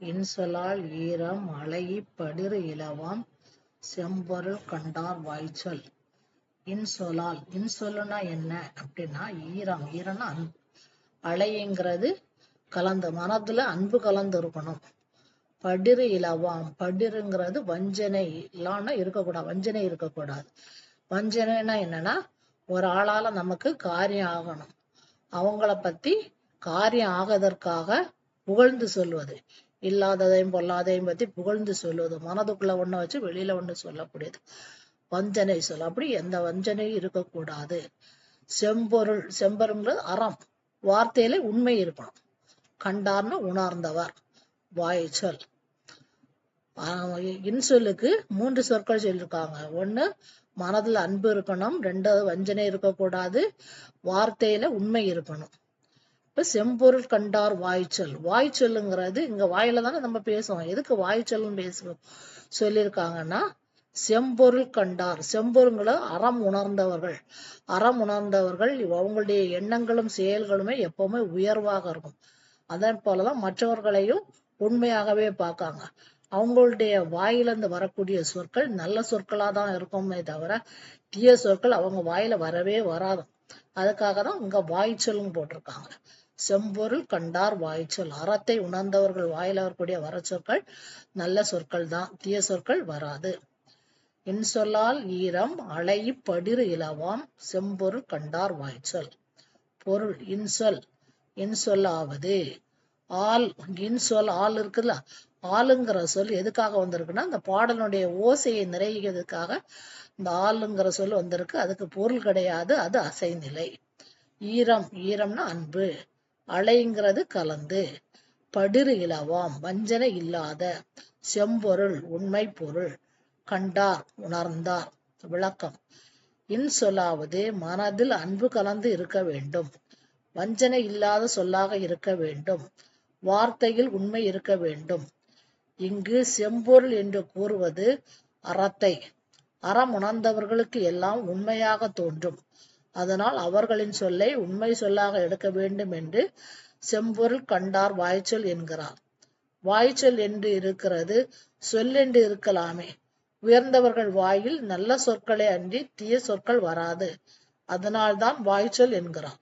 இன்சொலால் ஈரம் அலையி படிறு இலவாம் செம்பொருள் கண்டார் வாய்ச்சொல். இன்சொலால் இன்சொல்லுனா என்ன அப்படின்னா ஈரம். ஈரம்னா அன்பு அலைங்கிறது கலந்து மனதுல அன்பு கலந்து இருக்கணும் படிறு இலவாம் படிருங்கிறது வஞ்சனை இல்லான்னா இருக்கக்கூடாது வஞ்சனை இருக்கக்கூடாது. வஞ்சனைனா என்னன்னா ஒரு ஆளால நமக்கு காரியம் ஆகணும். அவங்கள பத்தி காரியம் ஆகதற்காக புகழ்ந்து சொல்வது. இல்லாததையும் பொல்லாதையும் பத்தி புகழ்ந்து சொல்லுவது மனதுக்குள்ள ஒண்ணு வச்சு வெளியில ஒண்ணு சொல்லக்கூடியது. வஞ்சனை சொல். அப்படி எந்த வஞ்சனையும் இருக்கக்கூடாது. செம்பொருள் செம்பொருங்கிறது அறம். வார்த்தையில உண்மை இருக்கணும். கண்டார்னு உணர்ந்தவர். வாய்ச்சொல் இன்சொல்லுக்கு மூன்று சொற்கள் சொல்லியிருக்காங்க ஒண்ணு மனதுல அன்பு இருக்கணும். ரெண்டாவது வஞ்சனை இருக்கக்கூடாது. வார்த்தையில உண்மை இருக்கணும். செம்பொருள் கண்டார் வாய்ச்சொல். வாய்ச்சொல்லுங்கிறது இங்க வாயில தானே நம்ம பேசுவோம் எதுக்கு வாய்ச்சொல்லுன்னு பேசுவோம் சொல்லியிருக்காங்கன்னா செம்பொருள் கண்டார். செம்பொருங்களை அறம் உணர்ந்தவர்கள். அறம் உணர்ந்தவர்கள் அவங்களுடைய எண்ணங்களும் செயல்களுமே எப்பவுமே உயர்வாக இருக்கும். அதன் போலதான் மற்றவர்களையும் உண்மையாகவே பார்க்காங்க. அவங்களுடைய வாயிலிருந்து வரக்கூடிய சொற்கள் நல்ல சொற்களா தான் இருக்குமே தவிர தீய சொற்கள் அவங்க வாயில வரவே வராது. அதுக்காக தான் இங்க வாய்ச்சொல்னு போட்டிருக்காங்க. செம்பொருள் கண்டார் வாய்ச்சொல். அறத்தை உணர்ந்தவர்கள் வாயில வரக்கூடிய வர சொற்கள் நல்ல சொற்கள் தான். தீய சொற்கள் வராது. இன்சொல்லால் ஈரம் அலையி படிறு இலவாம். செம்பொருள் கண்டார் வாய்ச்சொல். பொருள் இன்சொல். இன்சொல்லாவது. ஆள் இன்சொல் ஆள் இருக்குல்ல ஆளுங்கிற சொல் எதுக்காக வந்திருக்குன்னா அந்த பாடலுடைய ஓசையை நிறைகிறதுக்காக இந்த ஆளுங்கிற சொல் வந்திருக்கு. அதுக்கு பொருள் கிடையாது அது அசைநிலை. ஈரம் ஈரம்னா அன்பு. அலைங்கிறது கலந்து. படிறு இலவாம் வஞ்சனை இல்லாத செம்பொருள் உண்மை பொருள் கண்டார் உணர்ந்தார். விளக்கம். இன்சொல்லாவது மனதில் அன்பு கலந்து இருக்க வேண்டும். வஞ்சனை இல்லாத சொல்லாக இருக்க வேண்டும். வார்த்தையில் உண்மை இருக்க வேண்டும். இங்கு செம்பொருள் என்று கூறுவது அறத்தை. அறம் உணர்ந்தவர்களுக்கு எல்லாம் உண்மையாக தோன்றும். அதனால் அவர்களின் சொல்லை உண்மை சொல்லாக எடுக்க வேண்டும் என்று செம்பொருள் கண்டார் வாய்ச்சொல் என்கிறார். வாய்ச்சொல் என்று இருக்கிறது சொல்லென்று இருக்கலாமே. உயர்ந்தவர்கள் வாயில் நல்ல சொற்களை அன்றி தீய சொற்கள் வராது. அதனால்தான் வாய்ச்சொல் என்கிறார்.